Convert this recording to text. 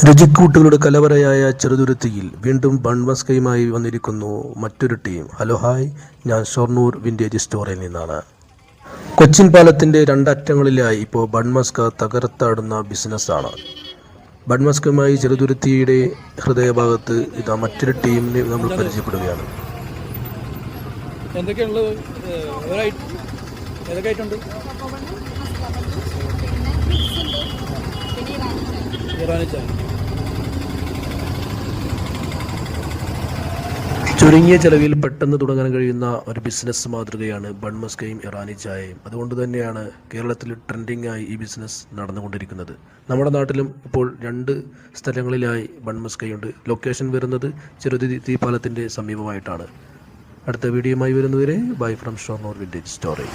രുചിക്കൂട്ടുകളുടെ കലവറയായ ചെറുതുരുത്തിയിൽ വീണ്ടും ബൺവസ്കയുമായി വന്നിരിക്കുന്നു മറ്റൊരു ടീം. Hello hi. ഞാൻ ഷൊർണൂർ വിന്റേജ് സ്റ്റോറിൽ നിന്നാണ്. കൊച്ചിൻ പാലത്തിന്റെ രണ്ടറ്റങ്ങളിലായി ഇപ്പോൾ ബൺമസ്ക തകർത്താടുന്ന ബിസിനസ്സാണ്. ബൺമസ്കയുമായി ചെറുതുരുത്തിയുടെ ഹൃദയഭാഗത്ത് ഇതാ മറ്റൊരു ടീമിനെ നമ്മൾ പരിചയപ്പെടുകയാണ്. എന്തൊക്കെയുള്ളത്? ചുരുങ്ങിയ ചെലവിൽ പെട്ടെന്ന് തുടങ്ങാൻ കഴിയുന്ന ഒരു ബിസിനസ് മാതൃകയാണ് ബൺമസ്കയും ഇറാനി ചായയും അതുകൊണ്ട് തന്നെയാണ് കേരളത്തിൽ ട്രെൻഡിംഗ് ആയി ഈ ബിസിനസ് നടന്നുകൊണ്ടിരിക്കുന്നത്. നമ്മുടെ നാട്ടിലും ഇപ്പോൾ രണ്ട് സ്ഥലങ്ങളിലായി ബൺമസ്കയുണ്ട് ലൊക്കേഷൻ വരുന്നത് ചെറുതി പാലത്തിന്റെ സമീപമായിട്ടാണ്. അടുത്ത വീഡിയോയുമായി വരുന്നവരെ bye from Shoranur vintage story